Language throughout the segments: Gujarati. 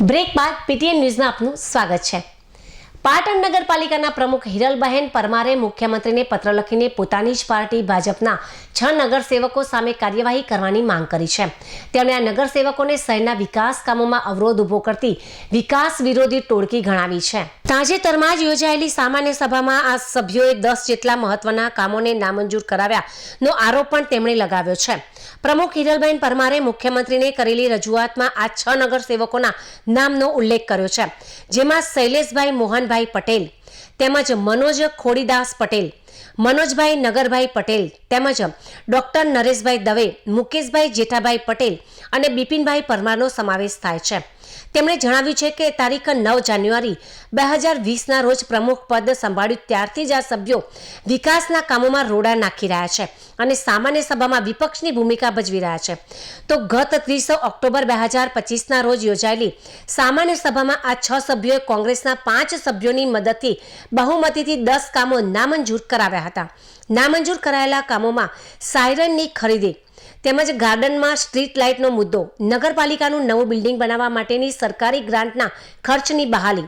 બ્રેક બાદ પીટીએન ન્યૂઝમાં આપનું સ્વાગત છે. પાટણ નગરપાલિકાના પ્રમુખ હિરલબહેન પરમારે મુખ્યમંત્રીને પત્ર લખીને પોતાની જ પાર્ટી ભાજપના છ નગરસેવકો સામે કાર્યવાહી કરવાની માંગ કરી છે. તેમણે આ નગરસેવકોને શહેરના વિકાસ કામોમાં અવરોધ ઊભો કરતી વિકાસ વિરોધી ટોળકી ગણાવી છે. તાજેતરમાં જ યોજાયેલી સામાન્ય સભામાં આ સભ્યોએ દસ જેટલા મહત્વના કામોને નામંજૂર કરાવ્યાનો આરોપ પણ તેમણે લગાવ્યો છે. પ્રમુખ હિરલબેન પરમારે મુખ્યમંત્રીને કરેલી રજૂઆતમાં આ છ નગરસેવકોના નામનો ઉલ્લેખ કર્યો છે, જેમાં શૈલેષભાઈ મોહનભાઈ પટેલ, તેમજ મનોજ ખોડીદાસ પટેલ, મનોજભાઈ નગરભાઈ પટેલ, તેમજ ડોક્ટર નરેશભાઈ દવે, મુકેશભાઈ જેઠાભાઈ પટેલ અને બિપિનભાઈ પરમારનો સમાવેશ થાય છે. તેમણે જણાવ્યું છે કે તારીખ નવ જાન્યુઆરી બે હજાર વીસના રોજ પ્રમુખ પદ સંભાળ્યું ત્યારથી જ આ સભ્યો વિકાસના કામોમાં રોડા નાખી રહ્યા છે અને સામાન્ય સભામાં વિપક્ષની ભૂમિકા ભજવી રહ્યા છે. તો ગત ત્રીસ ઓક્ટોબર બે હજાર પચીસના રોજ યોજાયેલી સામાન્ય સભામાં આ છ સભ્યોએ કોંગ્રેસના પાંચ સભ્યોની મદદથી બહુમતીથી દસ કામો નામંજૂર કરાવ્યા હતા. નામંજૂર કરાયેલા કામોમાં સાયરનની ખરીદી તેમજ ગાર્ડનમાં સ્ટ્રીટ લાઇટનો મુદ્દો. નગરપાલિકાનું નવું બિલ્ડિંગ બનાવવા માટેની સરકારી ગ્રાન્ટના ખર્ચની બહાલી.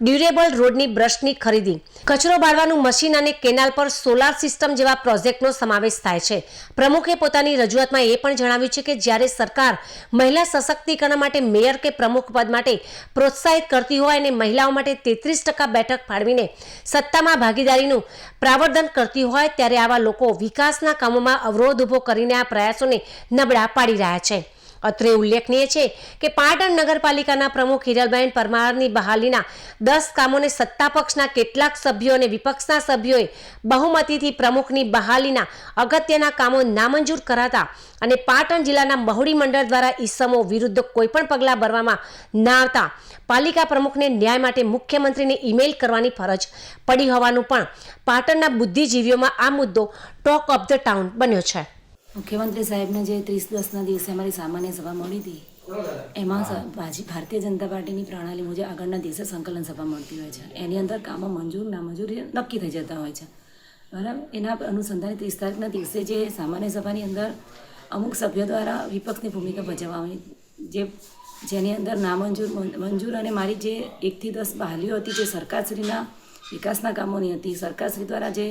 ડ્યુરેબલ રોડની બ્રશની ખરીદી. કચરો બાળવાનું મશીન અને કેનાલ પર સોલાર સિસ્ટમ જેવા પ્રોજેક્ટનો સમાવેશ થાય છે. પ્રમુખે પોતાની રજૂઆતમાં એ પણ જણાવ્યું છે કે જ્યારે સરકાર મહિલા સશક્તિકરણ માટે મેયર કે પ્રમુખ પદ માટે પ્રોત્સાહિત કરતી હોય અને મહિલાઓ માટે તેત્રીસ ટકા બેઠક ફાળવીને સત્તામાં ભાગીદારીનું પ્રાવર્ધન કરતી હોય ત્યારે આવા લોકો વિકાસના કામોમાં અવરોધ ઊભો કરીને આ પ્રયાસોને નબળા પાડી રહ્યા છે. અત્રે ઉલ્લેખનીય છે કે પાટણ નગરપાલિકાના પ્રમુખ હિરલબેન પરમારની બહાલીના દસ કામોને સત્તાપક્ષના કેટલાક સભ્યો અને વિપક્ષના સભ્યોએ બહુમતીથી પ્રમુખની બહાલીના અગત્યના કામો નામંજૂર કરાતા અને પાટણ જિલ્લાના મહુડી મંડળ દ્વારા ઈસમો વિરુદ્ધ કોઈપણ પગલાં ભરવામાં ના આવતા પાલિકા પ્રમુખને ન્યાય માટે મુખ્યમંત્રીને ઈમેલ કરવાની ફરજ પડી હોવાનું પણ પાટણના બુદ્ધિજીવીઓમાં આ મુદ્દો ટોક ઓફ ધ ટાઉન બન્યો છે. મુખ્યમંત્રી સાહેબને જે ત્રીસ દસના દિવસે અમારી સામાન્ય સભા મળી હતી, એમાં ભારતીય જનતા પાર્ટીની પ્રણાલી મુજબ આગળના દિવસે સંકલન સભા મળતી હોય છે. એની અંદર કામો મંજૂર, નામંજૂર નક્કી થઈ જતા હોય છે. બરાબર? એના અનુસંધાને ત્રીસ તારીખના દિવસે જે સામાન્ય સભાની અંદર અમુક સભ્યો દ્વારા વિપક્ષની ભૂમિકા ભજવવાની, જે, જેની અંદર નામંજૂર મંજૂર અને મારી જે એકથી દસ બહાલીઓ હતી, જે સરકારશ્રીના વિકાસના કામોની હતી, સરકારશ્રી દ્વારા જે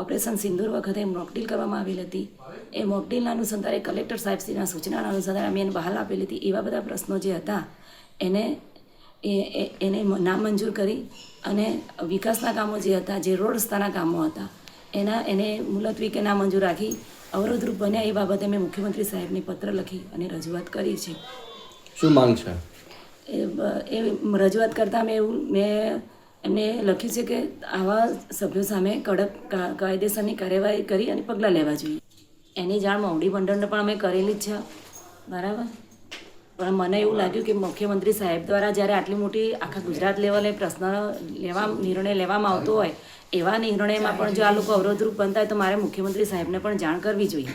ઓપરેશન સિંદૂર વખતે મોકડીલ કરવામાં આવેલ હતી. એ મોકડીલના અનુસંધાને કલેક્ટર સાહેબશ્રીના સૂચનાના અનુસંધાને અમે એને બહાલ આપેલી હતી. એવા બધા પ્રશ્નો જે હતા એને એને નામંજૂર કરી અને વિકાસના કામો જે હતા જે રોડ રસ્તાના કામો હતા એના એને મુલતવી કે નામંજૂર રાખી અવરોધરૂપ બન્યા એ બાબતે મેં મુખ્યમંત્રી સાહેબને પત્ર લખી અને રજૂઆત કરી છે. શું માંગ છે? એ રજૂઆત કરતાં મેં એવું મેં એમને લખ્યું છે કે આવા સભ્યો સામે કડક કાયદેસરની કાર્યવાહી કરી અને પગલાં લેવા જોઈએ. એની જાણ મોવડી મંડળને પણ અમે કરેલી જ છે. બરાબર? પણ મને એવું લાગ્યું કે મુખ્યમંત્રી સાહેબ દ્વારા જ્યારે આટલી મોટી આખા ગુજરાત લેવલે પ્રશ્ન લેવા, નિર્ણય લેવામાં આવતો હોય, એવા નિર્ણયમાં પણ જો આ લોકો અવરોધરૂપ બનતા હોય તો મારે મુખ્યમંત્રી સાહેબને પણ જાણ કરવી જોઈએ.